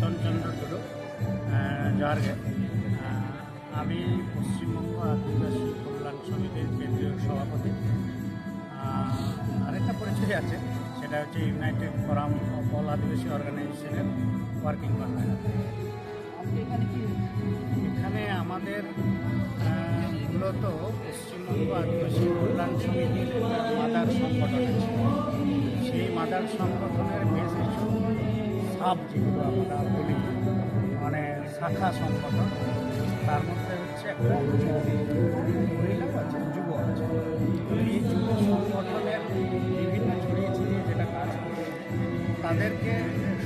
রতন চন্দ্র টুডু জোয়ারগে আমি পশ্চিমবঙ্গ আদিবাসী কল্যাণ সমিতির কেন্দ্রীয় সভাপতি। আরেকটা পরিচয় আছে সেটা হচ্ছে united forum of all Adivasi অর্গানাইজেশনের ওয়ার্কিং পার্টনার এখানে আমাদের মূলত পশ্চিমবঙ্গ আদিবাসী কল্যাণ সমিতির মাদার সংগঠন সেই মাদার সংগঠনের বেশ কিছু সাব যেগুলো আমরা বলি মানে শাখা সংগঠন তার মধ্যে হচ্ছে একটা মহিলাও আছে যুব আছে। এই যুব সংগঠনের বিভিন্ন ছড়িয়ে ছিটিয়ে যেটা কাজ করে, তাদেরকে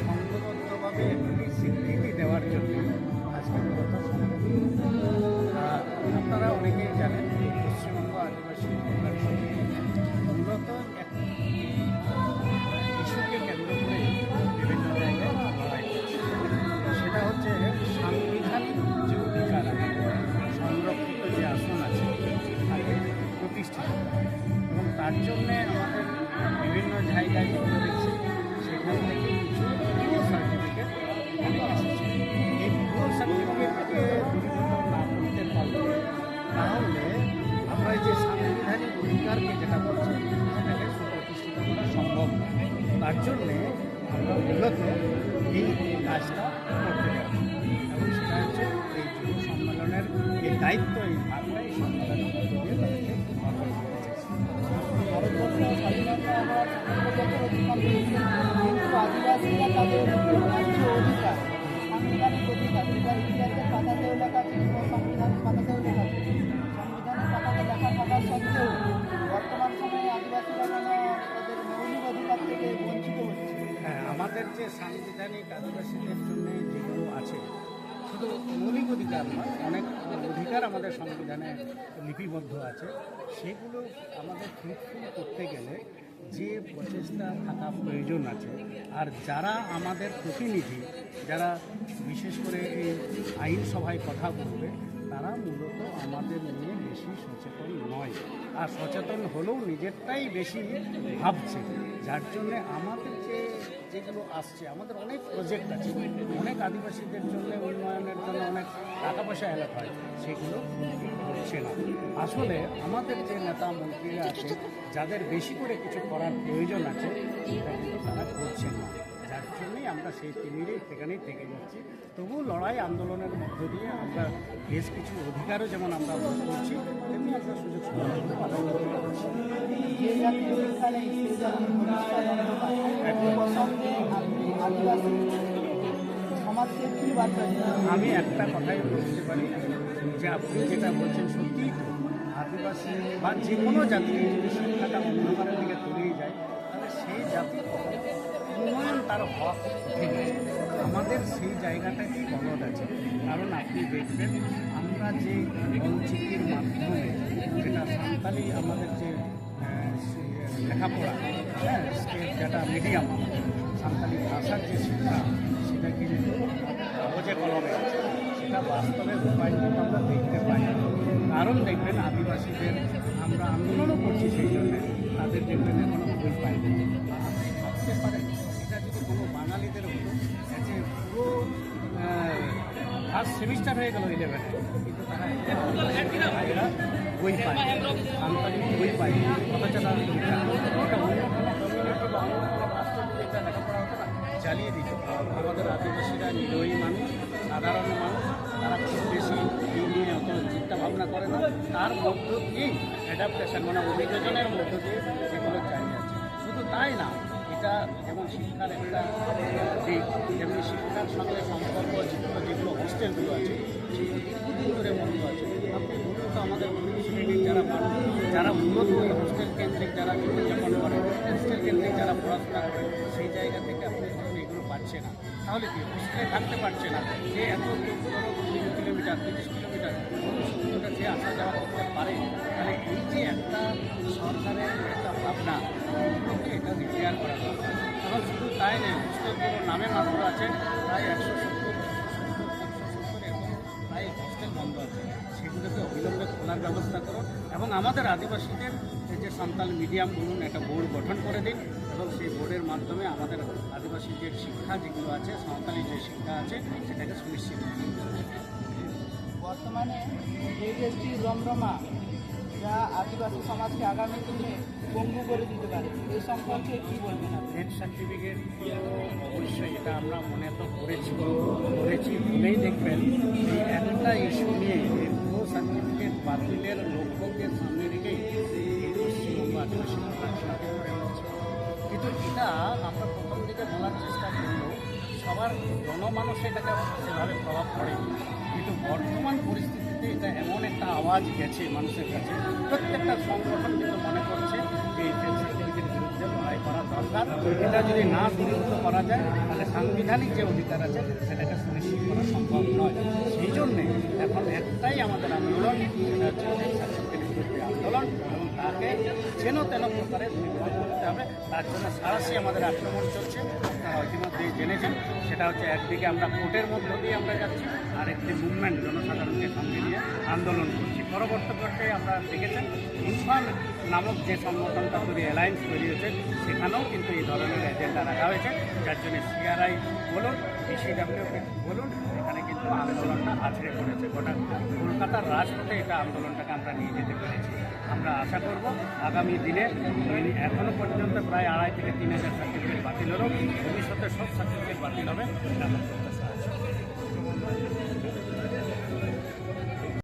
সংঘবদ্ধভাবে একটি স্বীকৃতি দেওয়ার জন্য আজকে আপনারা অনেকেই জানেন তার জন্যে আমাদের বিভিন্ন জায়গায় যেগুলো দেখছি, সেখান থেকে কিছু পুরো সার্টিফিকেট এসেছে এই পুরো তাহলে আমরা যে সাংবিধানিক অধিকারকে যেটা বলছি, সেটাকে সুপ্রতিষ্ঠিত করা সম্ভব তার জন্যে আমরা মূলত এই কাজটা করতে যাচ্ছি। এবং সেটা হচ্ছে এই যুব সম্মেলনের এই দায়িত্ব, এই এই সম্মেলনের সত্তর বছর অতিক্রম করেছে কিন্তু আদিবাসীরা অধিকার অধিকার লেখা থাকা সত্ত্বেও বর্তমান সময়ে আদিবাসীরা কেন তাদের অধিকার হ্যাঁ আমাদের যে সাংবিধানিক আদিবাসীদের জন্য যেগুলো আছে, শুধু মৌলিক অধিকার নয়, অনেক অধিকার আমাদের সংবিধানে লিপিবদ্ধ আছে। সেগুলো আমাদের ফ্রুটফুল করতে গেলে যে প্রচেষ্টা থাকা প্রয়োজন আছে। আর যারা আমাদের প্রতিনিধি, যারা বিশেষ করে এই আইনসভায় কথা বলবে, তারা মূলত আমাদের নিয়ে বেশি সচেতন নয়। আর সচেতন হলেও নিজেরটাই বেশি ভাবছে। যার জন্যে আমাদের যে যেগুলো আসছে, আমাদের অনেক প্রজেক্ট আছে। অনেক আদিবাসীদের জন্য, উন্নয়নের জন্য অনেক টাকা পয়সা এলাকা হয়, সেগুলো হচ্ছে না। আসলে আমাদের যে নেতা মন্ত্রীরা আছে, যাদের বেশি করে কিছু করার প্রয়োজন আছে সেটা কিন্তু তারা করছে না। জন্যই আমরা সেই তিমিরেই সেখানেই থেকে যাচ্ছি। তবু লড়াই আন্দোলনের মধ্য দিয়ে আমরা বেশ কিছু অধিকারও যেমন আমরা করছি, তেমনি আমরা সুযোগ আমি একটা কথাই বলতে পারি যে আপনি যেটা বলছেন সত্যিই তো, আদিবাসী বা যে কোনো জাতি যদি শিক্ষাটা অন্ধকারের দিকে তলিয়ে যায়, তাহলে সেই জাতি কখনো তার হক। গেছে আমাদের সেই জায়গাটাতেই বলদ আছে? কারণ আপনি দেখবেন, আমরা যে অঞ্চিতির মাধ্যমে যেটা সান্তালি আমাদের যে লেখাপড়া হ্যাঁ স্টেট যেটা মিডিয়াম সান্তালি ভাষার যে শিক্ষা, সেটা কিন্তু কাগজে কলমে আছে, সেটা বাস্তবে রূপায়িত আমরা দেখতে পাই। কারণ দেখবেন, আদিবাসীদের আমরা আন্দোলনও করছি সেই জন্যে, তাদের দেখবেন এখনও বই পাই না আপনি ভাবতে পারেন বাঙালিদের যে পুরো ফার্স্ট সেমিস্টার হয়ে গেল ইলেভেনে কিন্তু তারা বই পায় সান্তালি বই পায় অথচ তারা লেখাপড়া হতো না চালিয়ে দিত আমাদের আদিবাসীরা নিরোহী মানুষ, সাধারণ মানুষ, তারা খুব বেশি নিয়ে অত চিন্তা ভাবনা করে না। তার মধ্য দিয়েই অ্যাডাপ্টেশন মানে অভিযোজনের মধ্য দিয়ে এগুলো চালিয়ে আছে শুধু তাই না এটা যেমন শিক্ষার একটা দিক। যেমনি শিক্ষার সঙ্গে সম্পর্ক যেগুলো যেগুলো হোস্টেলগুলো আছে সেগুলো ধরে বন্ধ আছে। আপনি বলুন তো আমাদের শ্রেণির যারা মানুষ, যারা মূলত ওই হোস্টেল কেন্দ্রিক যারা জীবনযাপন করে হোস্টেল কেন্দ্রিক যারা পড়াশোনা করে, সেই জায়গা থেকে আপনি এগুলো পাচ্ছে না। তাহলে কি হোস্টেলে থাকতে পারছে না? যে এত কিলোমিটার তিরিশ কিলোমিটার কিলোমিটার যে আসা যাওয়া করতে পারে? তাহলে এই যে একটা সরকারের একটা ভাবনা এইগুলোকে এটা রিপেয়ার করা দরকার এবং শুধু তাই নয় হোস্টেলগুলো নামে মাত্র আছে প্রায় একশো সত্তর এরকম প্রায় হোস্টেল বন্ধ আছে সেগুলোকে অবিলম্বে খোলার ব্যবস্থা করুন এবং আমাদের আদিবাসীদের যে সান্তাল মিডিয়াম বলুন, একটা বোর্ড গঠন করে দিন এবং সেই বোর্ডের মাধ্যমে আমাদের আদিবাসী যে শিক্ষা যেগুলো আছে, সাঁওতালি যে শিক্ষা আছে, সেটাকে সুনিশ্চিত। বর্তমানে রমরমা আদিবাসী সমাজকে আগামী দিনে পঙ্গু করে দিতে পারে। এই সম্পর্কে কী বলবেন ডেথ সার্টিফিকেট অবশ্যই এটা আমরা মনে তো করেছি। করেছি বলেই দেখবেন এই একটা ইস্যু নিয়ে পুরো সার্টিফিকেট বাতিলের লক্ষ্যকে সামনে রেখেই কিন্তু এটা আমরা প্রথম দিকে বলার চেষ্টা করলেও সবার জনমানসে এটাকে সেভাবে প্রভাব এটা এমন একটা আওয়াজ গেছে মানুষের কাছে। প্রত্যেকটা সংগঠন কিন্তু মনে করছে যে এই বিরুদ্ধে লড়াই করা দরকার। এটা যদি না বিরুদ্ধ করা যায়, তাহলে সাংবিধানিক যে অধিকার আছে সেটাকে সুনিশ্চিত করা সম্ভব নয়। সেই জন্যে এখন একটাই আমাদের আন্দোলন, সেটা হচ্ছে ডেথ বিরুদ্ধে আন্দোলন। তাকে যেন তেন প্রকারে করতে হবে। তার জন্য সারাশি আমাদের আক্রমণ চলছে। আপনারা ইতিমধ্যেই জেনেছেন, সেটা হচ্ছে একদিকে আমরা কোর্টের মধ্য দিয়ে আমরা যাচ্ছি আর একটি মুভমেন্ট জনসাধারণকে সঙ্গে নিয়ে আন্দোলন করছি। পরবর্তী পর্যায়ে আমরা দেখেছেন, ইনফান নামক যে সংগঠনটা তৈরি অ্যালায়েন্স তৈরি হয়েছে, সেখানেও কিন্তু এই ধরনের এজেন্ডা রাখা হয়েছে। যার জন্য সিআরআই বলুন ডিসিডাব্লিউ বলুন, এখানে কিন্তু আন্দোলনটা আছড়ে পড়েছে। গোটা কলকাতার রাজপথে এটা আন্দোলনটাকে আমরা নিয়ে যেতে পেরেছি। আশা করব আগামী দিনে এখনও এখনও পর্যন্ত প্রায় আড়াই থেকে তিন হাজার সার্টিফিকেট বাতিল হলেও ভবিষ্যতে সব সার্টিফিকেট বাতিল হবে।